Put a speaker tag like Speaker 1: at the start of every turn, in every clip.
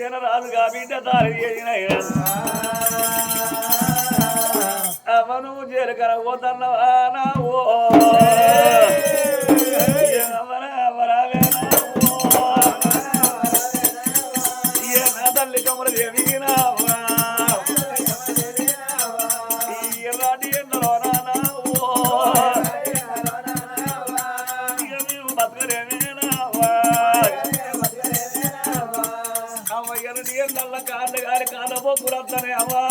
Speaker 1: గా కనుక బిడ్డ దారి చేసిన అవను చేరుకర ఓ. అవ్వ ఎర్రటి కాళ్ళు గారి కాళ్ళ పొక్కురత్తనే అవ్వా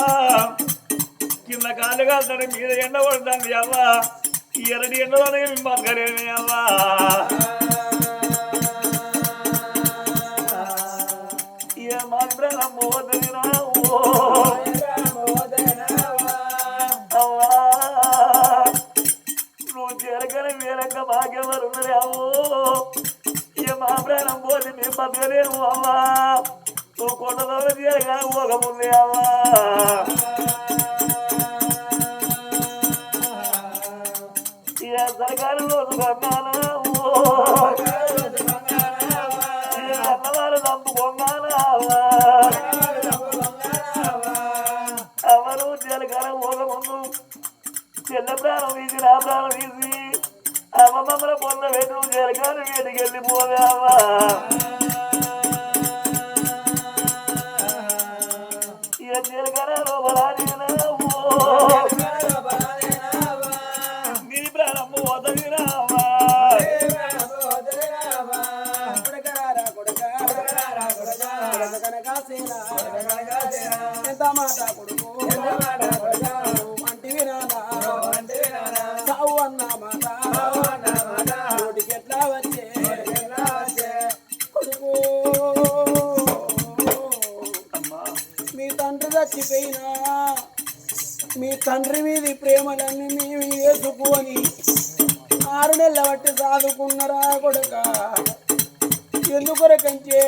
Speaker 1: కింద కాళ్ళు కాస్తాడు మీద ఎండ పడుతుంది అవ్వా ఎరటి ఎండలోనే మేము బతకలేమే అవ్వా ఏ మాత్రం మోదనా ఓ అవ్వా నువ్వు చేరకని అవ్వో ఏ మా ప్రాణం పోతే మేము బతకలేము అవ్వా నువ్వు కొండలో చేరగా పోకముందే అవ్వా ఏ సరకారు రోజు కన్నానా?
Speaker 2: మీ తండ్రి చచ్చిపోయినా మీ తండ్రి మీది ప్రేమలన్నీ మేము వేసుకొని ఆరు నెలల బట్టి సాదుకున్నారా కొడుక ఎందుకొరకంటే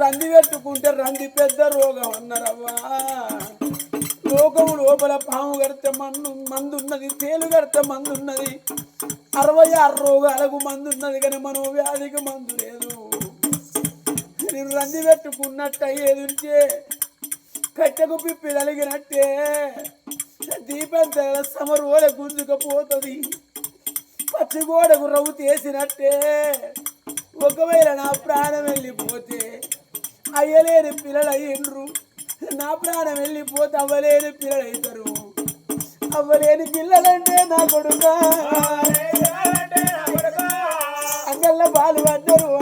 Speaker 2: రంది పెట్టుకుంటే రంది పెద్ద రోగం అన్నారవ్వా. లోకము లోపల పాము కడితే మందు మందు ఉన్నది తేలు కడితే మందు ఉన్నది అరవై ఆరు రోగాలకు మందు ఉన్నది కానీ మనో వ్యాధికి మందు లేదు. నేను రంది పెట్టుకున్నట్టు ఎదురుచే కట్టెకు పిప్పి కలిగినట్టే దీపం తెల సమరోల గుంజుకపోతుంది. పచ్చిగోడకు రవ్వు తీసినట్టే ఒకవేళ నా ప్రాణం వెళ్ళిపోతే అయ్యలేని పిల్లలు అయ్యిండ్రు నా ప్రాణం వెళ్ళిపోతే అవ్వలేని పిల్లలు అవుతారు. అవ్వలేని పిల్లలంటే నా కొడుక. అంగళ్ళ పాలు పడ్డరు ఓ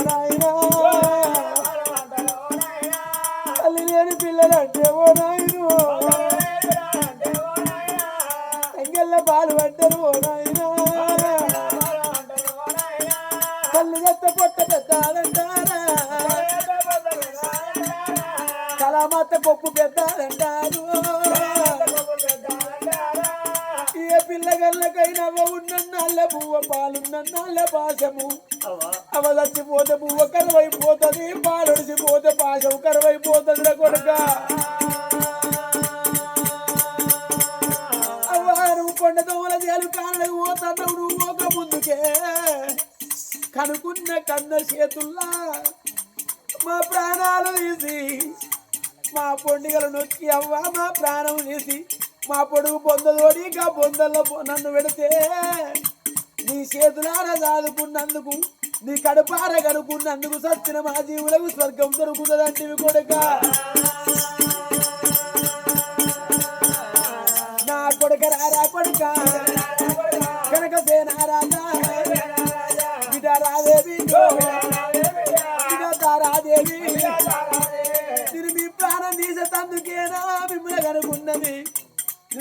Speaker 2: కళామాత పప్పు పెద్దాలంటారు. ఏ పిల్లగల్లకైనా ఉన్నల్ల బువ్వ పువ్వ పాలున్న నల్ల పాశము.
Speaker 1: అవ్వా
Speaker 2: అవ చచ్చిపోతే పువ్వ కరువైపోతుంది పాలొడిచిపోతే పాశం కరువైపోతుంది కొడుక. అవ్వారు కొండ దోమల చేలు కాళ్ళకు పోతున్నావు నువ్వు ఒక ముందుకే. కనుకున్న కన్న చేతుల్లా మా ప్రాణాలు ఇది మా పొండిగలు నొక్కి అవ్వ మా ప్రాణం చేసి మా పొడుగు బొందలోడి ఇంకా బొందల్లో నన్ను పెడితే నీ చేతులార దాదుకున్నందుకు నీ కడుపార కడుకున్నందుకు సత్తిన మా జీవులకు స్వర్గం దొరుకుతుందంటివి కొడుక. నా కొడుక రారా కొడుక.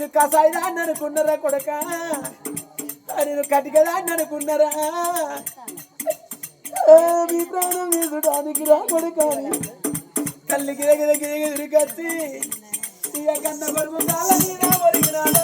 Speaker 2: నేను కసాయిదా అని అనుకున్నారా కొడక నేను కటికదా అని అనుకున్నారా మీ ప్రాణం తీసుడానికి రా కొడక తల్లికి దగ్గర దగ్గర ఎదురుకొచ్చి ఇక కన్న కొడుకు కాళ్ళ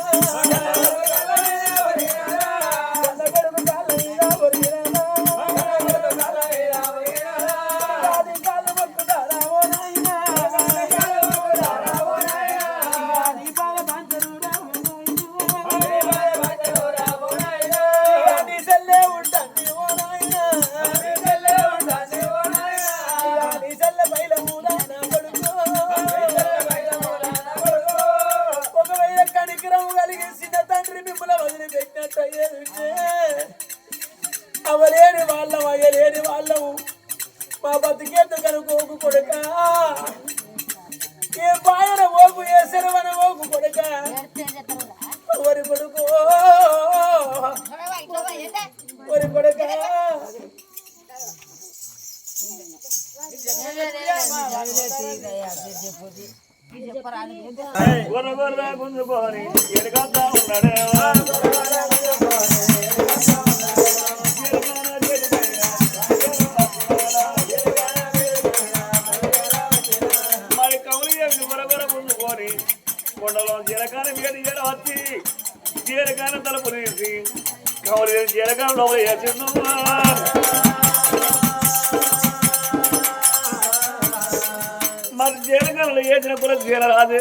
Speaker 1: మరి జీలకాయలు వేసినప్పుడు జీల రాదే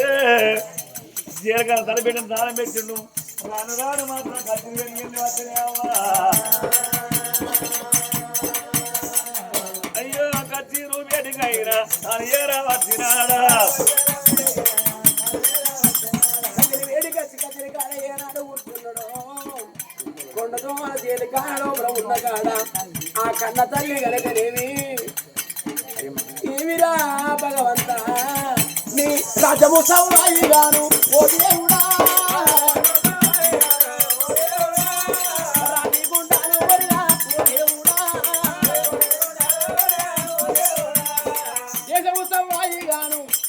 Speaker 1: జీలకర్ర తలపెట్టిన దానం పెట్టిండు. రాను రాను మాత్రం కత్తి పెరిగింది వచ్చినావా అయ్యో కత్తి రూపేటికైనా అని ఏరా వచ్చినాడా
Speaker 2: కొండతో జీలకాడ ఉన్న కాడ ఆ కన్న తల్లి గనకనేమి ఏమిరా భగవంత. నీ రాజము సౌరాయి గాను ఓ దేవుడా.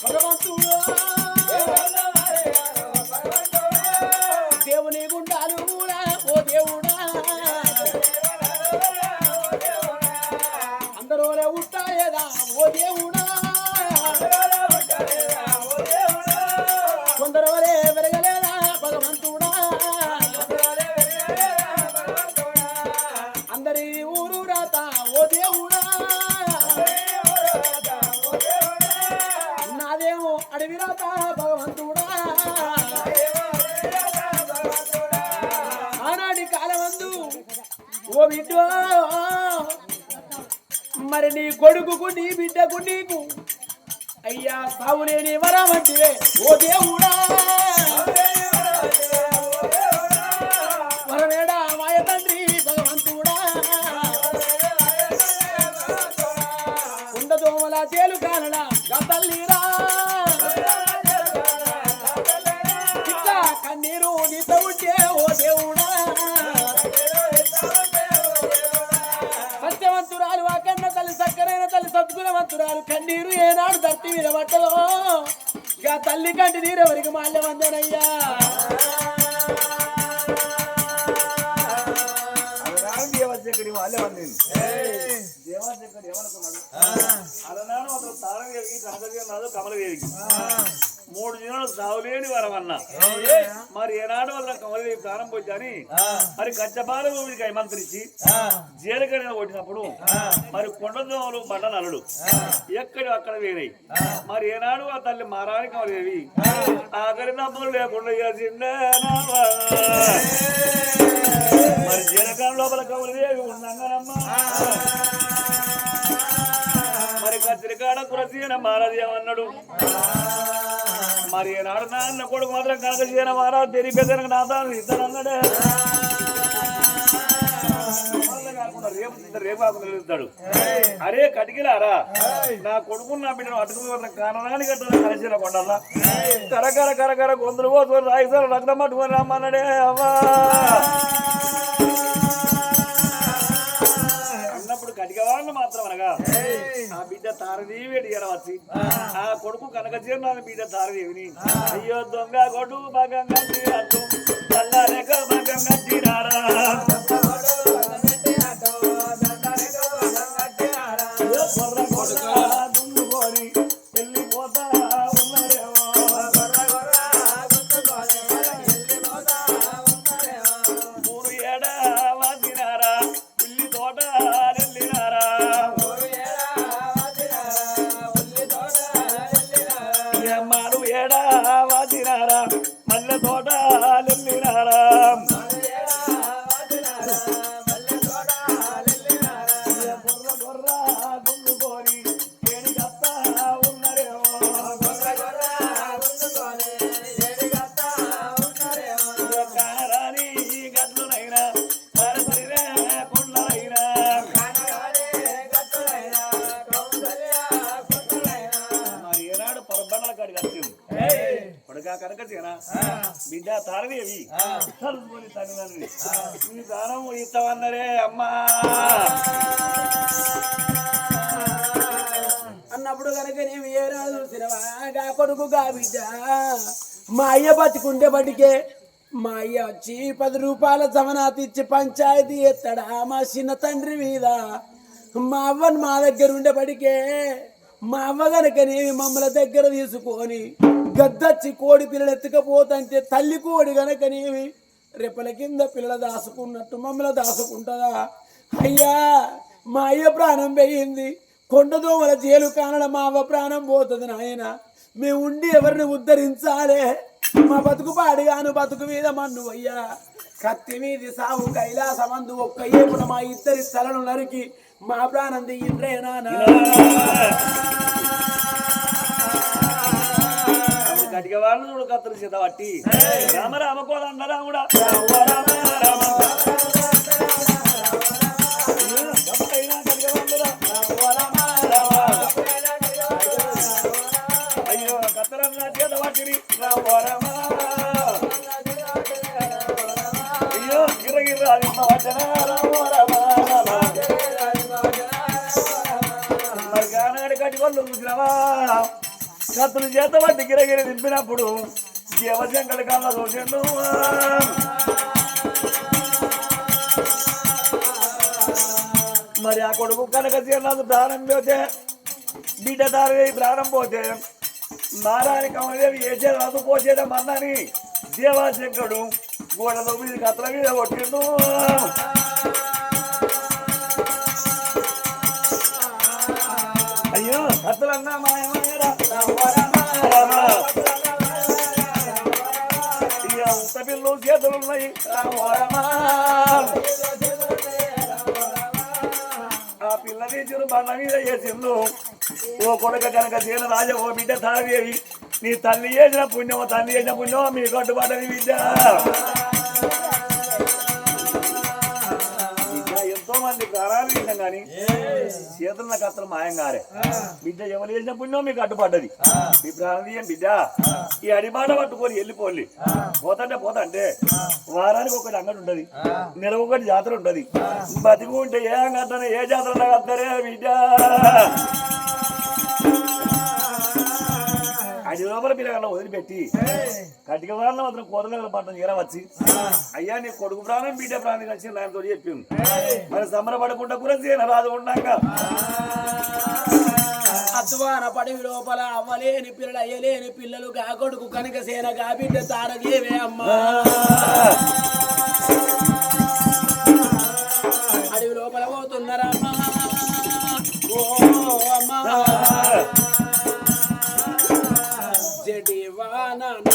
Speaker 2: భగవంతుడా. నందు ఓ బిడ్డో మరి నీ కొడుకుకు నీ బిడ్డకు నీకు అయ్యా సావులేని వరమంటివే ఓ దేవుడా. వరమేడా మాయ తండ్రి భగవంతుడా. ఉండదోమల తేలు కానడా గతల్లిరా తల్లి సద్గుణవంతురాలు కన్నీరు ఏనాడు ధర్తి మీద పట్టదో ఇక తల్లి కంటి నీరెవరికి మాల్యమందనయ్యా
Speaker 1: అలనాడు దేవచక్కడి వాళ్ళే వండింది దేవచక్కడి ఏమనుకున్నాడు? అలనాడు అతను నాదు కమలదేవికి మూడు దినాలు సావులేని వరం అన్న. మరి ఏనాడు వల్ల కమలదేవి ప్రాణం పోయిందని? మరి కచ్చపాల భూమికి మంత్రించి జీలకర్ర కొట్టినప్పుడు మరి కొండ దోమలు బండ నలుడు. ఎక్కడి అక్కడ వేరాయి. మరి ఏనాడు ఆ తల్లి మారాని కమలదేవి? ఆఖరి నమ్ములు లేకుండా మరి జీలకర్ర లోపల కమలదేవి ఉండంగానమ్మా. మరి కత్తిరికాడ కురసీన మారదేమన్నాడు మరి ఏనాడు నాన్న కొడుకు మాత్రం కనక చేయన వారా తెరి నాదాను ఇద్దరు అన్నాడే రేపు ఇద్దరు రేపు కాకుండా నిలుస్తాడు. అరే కటికిలారా నా కొడుకు నా బిడ్డను అటుకుని కారణాన్ని కట్టిన కలిసిన కొండల్లా. కరకర కరకర గొంతులు పోతుంది రాయిస్తారు రక్తం పట్టుకొని రమ్మన్నాడే అవ్వా. కటికవాడిని మాత్రం అనగా ఆ బిడ్డ తారదేవి వచ్చి ఆ. కొడుకు కనక జీర్ణాన్ని బిడ్డ తారదేవిని. అయ్యో దొంగ కొడుకు భగంగా తీరారా. చేనా బిడ్డ నీ దానం ఇస్తామన్నరే అమ్మా.
Speaker 2: అన్నప్పుడు కనుక నేను ఏ కొడుకు గా బిడ్డ మా అయ్య బతికుండే బటికే మా అయ్య వచ్చి పది రూపాయల జమనాతి ఇచ్చి పంచాయతీ ఎత్తడా మా చిన్న తండ్రి మీద? మా అవ్వను మా దగ్గర ఉండే బడికే మా అవ్వ గనకనేమి మమ్మల్ని దగ్గర తీసుకొని గద్దచ్చి కోడి పిల్లలు ఎత్తుకపోతంటే తల్లి కోడి గనకనేమి రెప్పల కింద పిల్లలు దాసుకున్నట్టు మమ్మల్ని దాసుకుంటుందా? అయ్యా మా అయ్య ప్రాణం పోయింది కొండ దోమల జైలు కానడ మా అవ్వ ప్రాణం పోతుంది నాయన. మేము ఉండి ఎవరిని ఉద్ధరించాలే? మా బతుకు పాడిగాను బతుకు మీద మన్ను అయ్యా. కత్తి మీది సాగు కైలాసమందు ఒక్క ఏపున మా ఇద్దరి తలను నరికి మా ప్రాణం దిగిండ్రేనా
Speaker 1: గట్టిగా వాళ్ళు చూడు కత్తులు చేత పట్టి రామ రామ కోల అన్నరా కూడా అయ్యో, కత్తరన్న చేత పట్టిరి రామ అయ్యో గిరగిర్ర అది వచన. రామ రామ రామ మరి గానాడి కట్టి వాళ్ళు చూసినావా? కత్తులు చేత వాటి గిరగిరి దింపినప్పుడు దేవశంకర కళ్ళ చూసిండు మరి ఆ కొడుకు కనుక చేరినందుకు ప్రాణం పోతే బిడ్డ దారి ప్రాణం పోతే నారాయణ కమలదేవి ఏ రాదు పోసేదా మన్నని దేవాశంకరుడు గోడలో మీద కత్తల మీద కొట్టిండు. అయ్యో మాయమాయరా రామ పిల్లలు చేతులు ఉన్నాయి. ఆ పిల్ల తీసిన బండ మీద చేసిండు ఓ కొడుక కనుక చేన రాజా ఓ బిడ్డ తారదేవి నీ తల్లి చేసిన పుణ్యమో తల్లి చేసిన పుణ్యమో మీ కట్టుబాటు విద్య. ప్రాణాలు తీసాం కానీ చేతుల కత్తలు మాయం కారే. బిడ్డ ఎవరు చేసిన పుణ్యం మీకు అడ్డుపడ్డది. మీ ప్రాణం తీయం బిడ్డ. ఈ అడిబాట పట్టుకొని వెళ్ళిపోలి పోతంటే పోతంటే వారానికి ఒకటి అంగడి ఉంటది. నెల ఒకటి జాతర ఉంటది. బతికి ఉంటే ఏ అంగడి ఏ జాతర కడతారే బిడ్డ. అది లోపల పిల్లగాళ్ళ వదిలిపెట్టి. కటిక వాళ్ళ మాత్రం కోరల పట్టణం చేరవచ్చి అయ్యా నీ కొడుకు ప్రాణం బిడ్డ ప్రాణం కలిసి నాయనతో చెప్పింది మరి సంబరపడకుండా కూడా చేయన రాదు ఉన్నాక.
Speaker 2: అద్వాన పడివి లోపల అవ్వలేని పిల్లలు అయ్యలేని పిల్లలు గా కొడుకు కనుక సేన గా బిడ్డ తారదేవే అమ్మా. అడవి లోపల పోతున్నారమ్మా. ఓ. Devananda.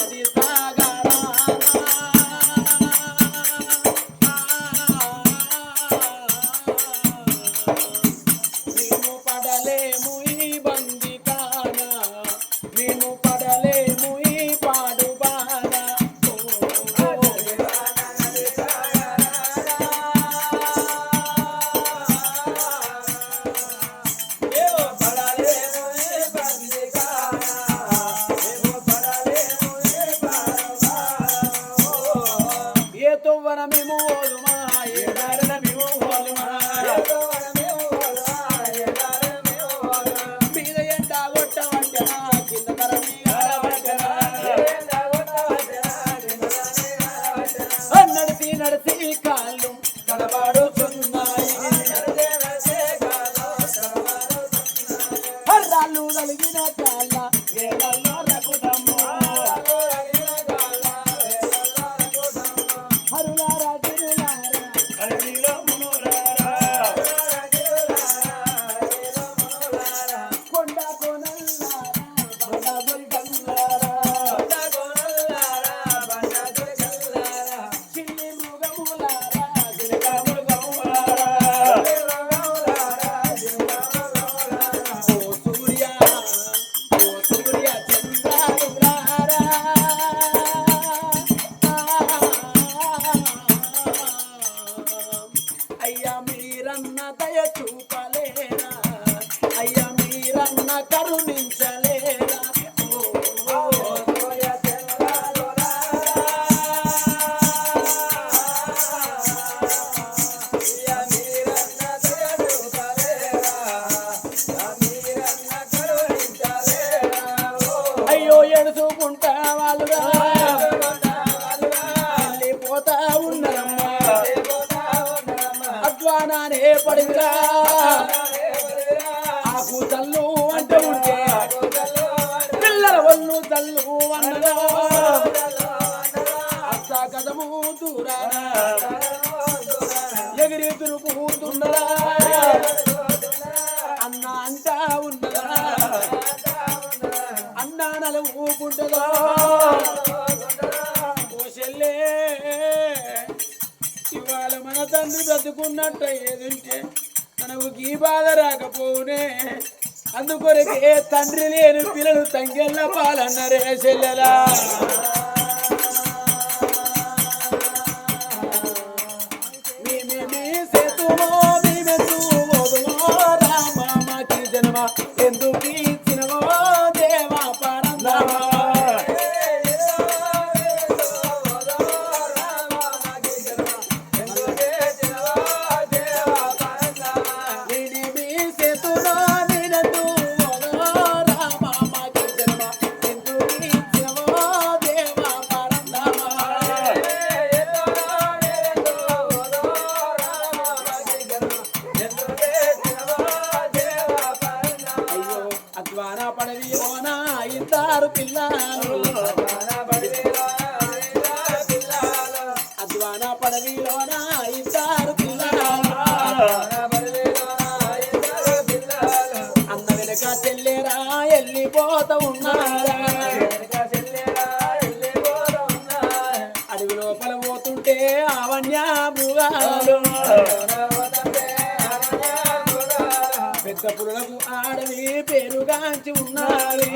Speaker 2: నానే పడివిరా బ్రతుకున్నట్ట ఏదంటే మనకు ఈ బాధ రాకపోవునే. అందుకొరకే తండ్రి లేని పిల్లలు తంగెళ్ళ పాలన్నరే చెల్లెలా. పురులకు ఆడవి పేరుగాంచి ఉన్నది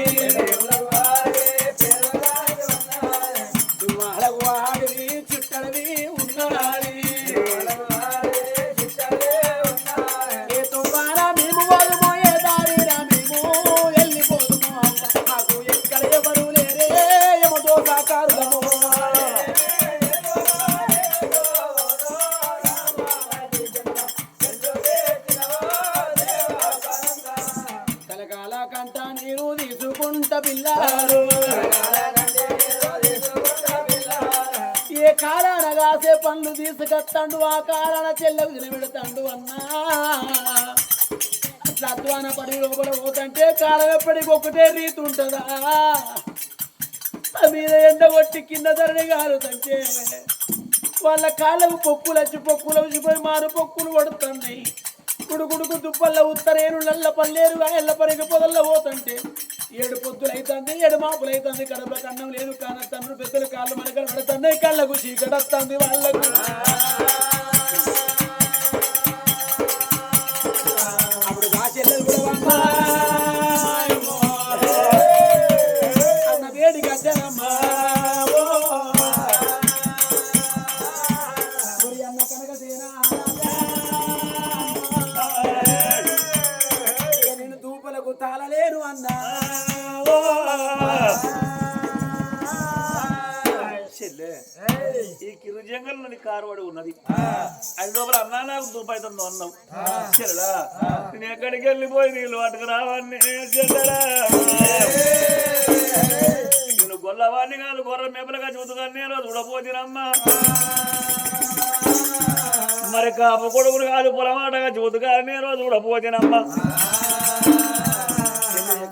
Speaker 2: తండు ఆ కాలాన చెల్లకు తినబెడతాండు అన్నా. అట్లా అధ్వాన పడి లోపల పోతంటే కాలం ఎప్పటికి ఒకటే రీతి ఉంటుందా? మీద ఎండ కొట్టి కింద ధరణి కాలుతంటే వాళ్ళ కాళ్ళకు పొక్కులు వచ్చి పొక్కులు వచ్చిపోయి మారు పొక్కులు పడుతున్నాయి. గుడుగుడుకు దుప్పల్ల ఉత్తరేరు నల్ల పల్లేరుగా ఎల్ల పరిగి పొదల్లో పోతుంటే ఏడు పొద్దులు అవుతుంది ఏడు మాపులు అవుతుంది కడప కన్నం లేదు కాన తన్ను పెద్దలు కాళ్ళు మనకలు పడుతున్నాయి కళ్ళకు చీకటొస్తుంది వాళ్ళకు.
Speaker 1: కిరుజంగల్లో నీ కారు పడి ఉన్నది అది లోపల అన్నా నాకు దుపాయితుందో అన్నావు చెల్లెలా నేను ఎక్కడికి వెళ్ళిపోయి నీళ్ళు పట్టుకు రావని చెల్లెలా నేను గొల్లవాడిని కాదు గొర్రె మెప్పలుగా చూతుగానే చూడపోతినమ్మా మరి కాపు కొడుకులు కాదు పొలమాటగా చూతుకారనే రోజు కూడా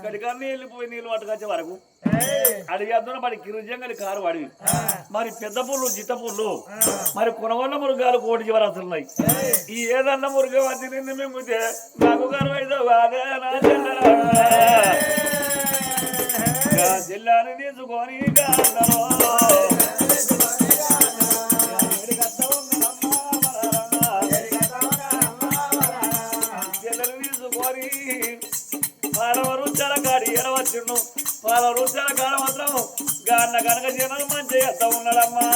Speaker 1: ఎక్కడికన్నా వెళ్ళిపోయి నీళ్ళు పట్టుకొచ్చే వరకు అడిగి అద్దన మరి గిరిజంగలి కారు అడివి మరి పెద్ద పుల్లు చిత్త పుల్లు మరి కొనవల్ల మురుగాలు కోటి చివరసలు ఉన్నాయి. ఈ ఏదన్నా మురుగ వచ్చి నిన్ను మిమ్మితే నాకు గారు అయితే అదే నా చెల్లెలా. నా చెల్లాని తీసుకొని గాన్న కనుక జనాలు మంచి చేస్తా ఉన్నాడమ్మా.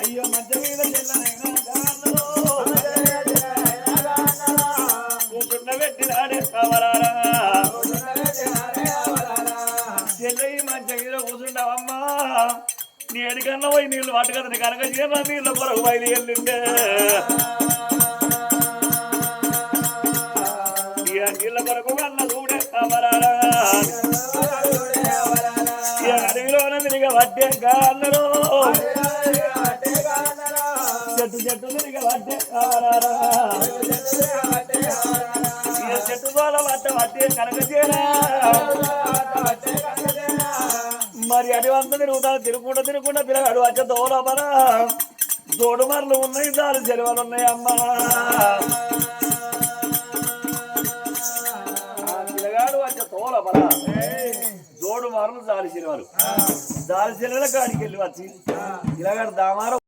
Speaker 1: అయ్యో మంచి మీద చెల్లనైనా గాన్నలో కూర్చుండ పెట్టినాడే కావరారా చెల్లయి మంచి మీద కూర్చుంటావమ్మా. నీ ఎడికన్నా పోయి నీళ్ళు పట్టుకదని కనుక జీవన నీళ్ళ కొరకు బయలు వెళ్ళిండే వడ్డే కాన్నరు చెట్టు చెట్టు తిరిగి చెట్టు తోల వడ్డ వడ్డే కనుక చేరా మరి అడివంతా తిరుగుతాను తిరుగుకుంటా తిరుగుకుంటా పిల్లగాడు వచ్చే దోలపర జోడు మరలు ఉన్నాయి దాని చెరువులు ఉన్నాయి అమ్మా. మరలు దారి చెరువులు దారి చెరువుల కాడికి వెళ్ళి వచ్చి పిల్లగాడు దామారం